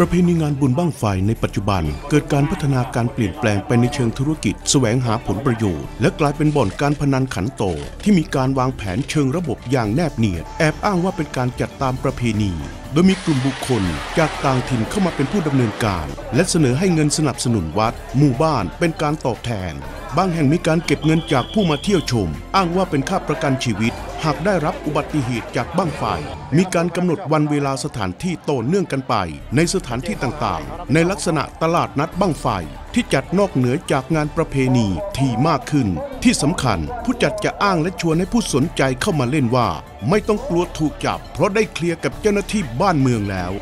ประเพณีงานบุญบ้างไฟในปัจจุบัน เกิดการพัฒนาการเปลี่ยนแปลงไปในเชิงธุรกิจ แสวงหาผลประโยชน์ และกลายเป็นบ่อนการพนันขันโต ที่มีการวางแผนเชิงระบบอย่างแนบเนียนแอบอ้างว่าเป็นการจัดตามประเพณี โดยมีกลุ่มบุคคล จากต่างถิ่นเข้ามาเป็นผู้ดำเนินการ และเสนอให้เงินสนับสนุนวัด หมู่บ้าน เป็นการตอบแทนบางแห่งมีการเก็บเงินจากผู้มาเที่ยวชม อ้างว่าเป็นค่าประกันชีวิต หากได้รับอุบัติเหตุจากบ้างไฟ มีการกำหนดวันเวลาสถานที่โต่อเนื่องกันไป ในสถานที่ต่างๆ ในลักษณะตลาดนัดบ้างไฟ ที่จัดนอกเหนือจากงานประเพณีที่มากขึ้น ที่สำคัญผู้จัดจะอ้างและชวนให้ผู้สนใจเข้ามาเล่นว่า ไม่ต้องกลัวถูกจับ เพราะได้เคลียร์กับเจ้าหน้าที่บ้านเมืองแล้ว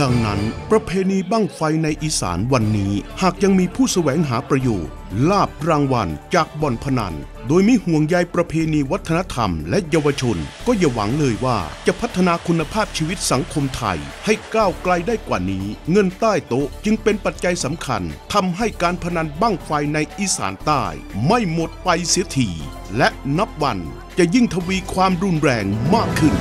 ดังนั้นประเพณีบั้งไฟในอีสานวันนี้ หากยังมีผู้แสวงหาประโยชน์ลาบรางวัลจากบ่อนพนัน โดยไม่ห่วงใยประเพณีวัฒนธรรมและเยาวชน ก็อย่าหวังเลยว่าจะพัฒนาคุณภาพชีวิตสังคมไทย ให้ก้าวไกลได้กว่านี้ เงินใต้โต๊ะจึงเป็นปัจจัยสำคัญทำให้การพนันบั้งไฟในอีสานใต้ ไม่หมดไปเสียทีและนับวันจะยิ่งทวีความรุนแรงมากขึ้น